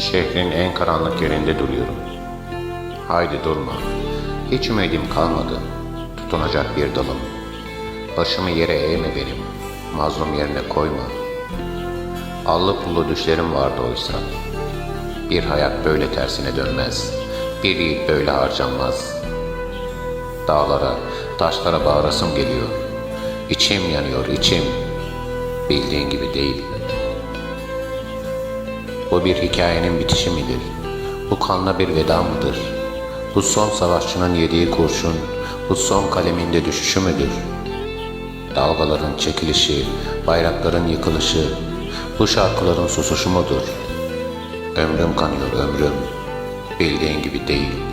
Şehrin en karanlık yerinde duruyorum. Haydi durma. Hiç ümidim kalmadı. Tutunacak bir dalım. Başımı yere eğme benim. Mazlum yerine koyma. Allı pullu düşlerim vardı oysa. Bir hayat böyle tersine dönmez. Bir yiğit böyle harcanmaz. Dağlara, taşlara bağırasım geliyor. İçim yanıyor, içim. Bildiğin gibi değil. Bu bir hikayenin bitişi midir? Bu kanla bir veda mıdır? Bu son savaşçının yediği kurşun, bu son kaleminde düşüşü müdür? Dalgaların çekilişi, bayrakların yıkılışı, bu şarkıların susuşu mudur? Ömrüm kanıyor ömrüm, bildiğin gibi değil.''